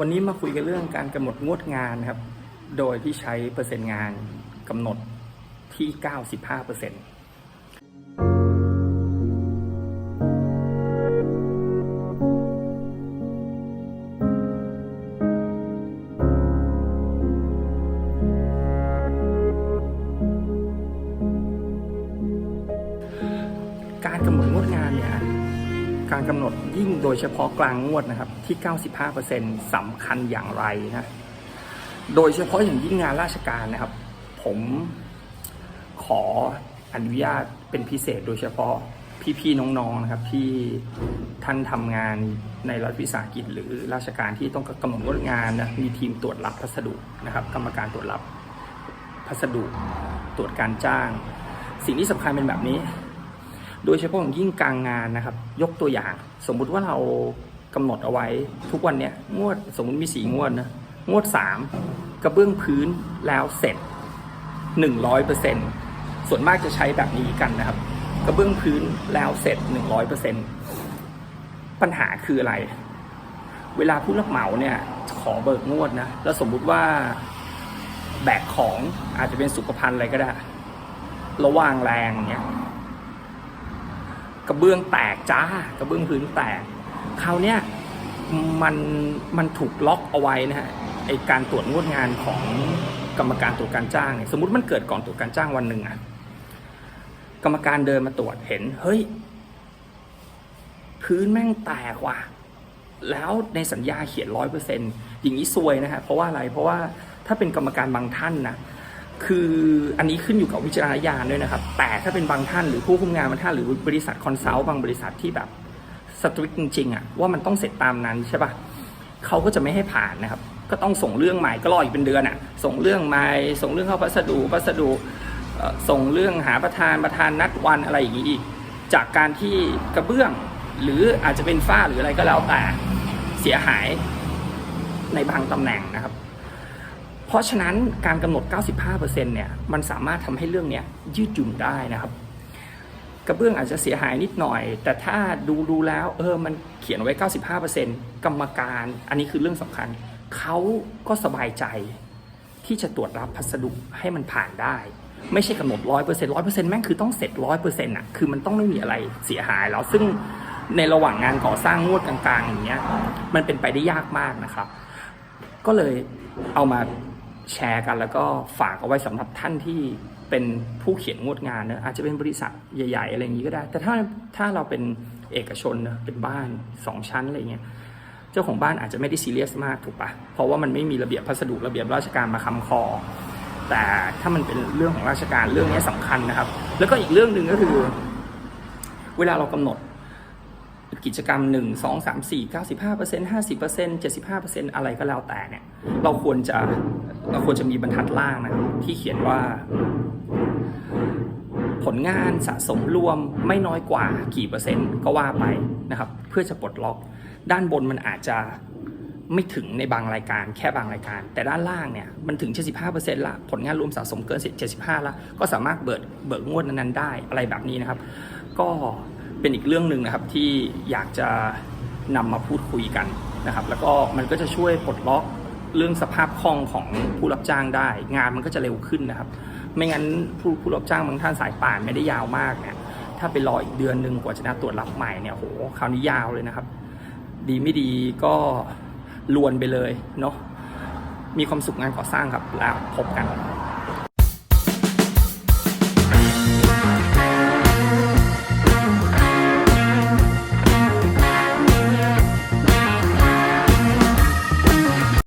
วันนี้มาคุยกันเรื่องการกำหนดงวดงานครับ โดยที่ใช้เปอร์เซ็นต์งานกำหนดที่ 95เปอร์เซ็นต์การกำหนดงวดงานเนี่ย การกำหนดยิ่งโดยเฉพาะกลางงวดนะครับ ที่ 95%สำคัญอย่างไรนะ โดยเฉพาะอย่างยิ่งงานราชการนะครับ ผมขออนุญาตเป็นพิเศษโดยเฉพาะพี่ๆน้องๆนะครับที่ท่านทำงานในรัฐวิสาหกิจหรือราชการที่ต้องกำหนดงวดงานนะมีทีมตรวจรับพัสดุนะครับ กรรมการตรวจรับพัสดุตรวจการจ้าง สิ่งที่สำคัญเป็นแบบนี้ โดยเฉพาะอย่างยิ่งกลางงานนะครับ ยกตัวอย่าง สมมุติว่าเรากำหนดเอาไว้ทุกวันเนี้ยงวดสมมุติมีสี่งวดนะงวดสามกระเบื้องพื้นแล้วเสร็จหนึ่งร้อยเปอร์เซ็นส่วนมากจะใช้แบบนี้กันนะครับ กระเบื้องพื้นแล้วเสร็จหนึ่งร้อยเปอร์เซ็นปัญหาคืออะไร เวลาผู้รับเหมาเนี่ยขอเบิกงวดนะแล้วสมมุติว่าแบกของอาจจะเป็นสุขภัณฑ์อะไรก็ได้ ระวางแรงเนี่ย กระเบื้องแตกจ้ากระเบื้องพื้นแตกคราวเนี้ยมันมันถูกล็อกเอาไว้นะฮะไอการตรวจงวดงานของกรรมการตรวจการจ้างเนี่ยสมมติมันเกิดก่อนตรวจการจ้างวันหนึ่งอะกรรมการเดินมาตรวจเห็นเฮ้ย พื้นแม่งแตกว่ะแล้วในสัญญาเขียนร้อยเปอร์เซ็นอย่างนี้ซวยนะฮะเพราะว่าอะไรเพราะว่าถ้าเป็นกรรมการบางท่านนะ คืออันนี้ขึ้นอยู่กับวิจารณญาณด้วยนะครับ แต่ถ้าเป็นบางท่านหรือผู้คุมงานบางท่านหรือบริษัทคอนซัลท์บางบริษัทที่แบบสตริกจริงๆอะว่ามันต้องเสร็จตามนั้นใช่ปะเขาก็จะไม่ให้ผ่านนะครับ ก็ต้องส่งเรื่องใหม่ก็รออีกเป็นเดือนอะส่งเรื่องใหม่ส่งเรื่องเข้าพัสดุพัสดุส่งเรื่องหาประธานประธานนัดวันอะไรอย่างนี้อีก จากการที่กระเบื้อง หรืออาจจะเป็นฝ้าหรืออะไรก็แล้วแต่เสียหายในบางตำแหน่งนะครับ เพราะฉะนั้นการกำหนด 95%เนี่ยมันสามารถทำให้เรื่องเนี้ยยืดหยุ่นได้นะครับ กระเบื้องอาจจะเสียหายนิดหน่อย แต่ถ้าดูดูแล้วเออมันเขียนไว้ 95%กรรมการ อันนี้คือเรื่องสำคัญ เขาก็สบายใจที่จะตรวจรับพัสดุให้มันผ่านได้ ไม่ใช่กำหนด 100% 100%แม่งคือต้องเสร็จ 100%อะคือมันต้องไม่มีอะไรเสียหายแล้วซึ่งในระหว่างงานก่อสร้างงวดกลางๆอย่างเงี้ยมันเป็นไปได้ยากมากนะครับ ก็เลยเอามา แชร์กัน แล้วก็ฝากเอาไว้สำหรับท่านที่เป็นผู้เขียนงวดงานเนอะอาจจะเป็นบริษัทใหญ่ๆอะไรอย่างนี้ก็ได้ แต่ถ้าถ้าเราเป็นเอกชนเนอะเป็นบ้านสองชั้นอะไรเงี้ยเจ้าของบ้านอาจจะไม่ได้ซีเรียสมากถูกปะเพราะว่ามันไม่มีระเบียบพัสดุระเบียบราชการมาคำคอ แต่ถ้ามันเป็นเรื่องของราชการเรื่องนี้สำคัญนะครับ แล้วก็อีกเรื่องหนึ่งก็คือ เวลาเรากำหนด กิจกรรม 1 2 3 4 95% 50% 75%อะไรก็แล้วแต่เนี่ยเราควรจะเราควรจะมีบรรทัดล่างนะที่เขียนว่า ผลงานสะสมรวมไม่น้อยกว่ากี่เปอร์เซ็นต์ก็ว่าไปนะครับ เพื่อจะปลดล็อก ด้านบนมันอาจจะไม่ถึงในบางรายการแค่บางรายการ แต่ด้านล่างเนี่ยมันถึง 75%ละผลงานรวมสะสมเกิน 75ละก็สามารถเบิกเบิกงวดนั้นๆได้อะไรแบบนี้นะครับ ก็ เป็นอีกเรื่องหนึ่งนะครับที่อยากจะนำมาพูดคุยกันนะครับ แล้วก็มันก็จะช่วยปลดล็อกเรื่องสภาพคล่องของผู้รับจ้างได้ งานมันก็จะเร็วขึ้นนะครับ ไม่งั้นผู้ผู้รับจ้างบางท่านสายป่านไม่ได้ยาวมากเนี่ยถ้าไปรออีกเดือนหนึ่งกว่าจะนัดตรวจรับใหม่เนี่ยโหคราวนี้ยาวเลยนะครับ ดีไม่ดีก็ลวนไปเลยเนาะมีความสุขงานก่อสร้างครับแล้วพบกัน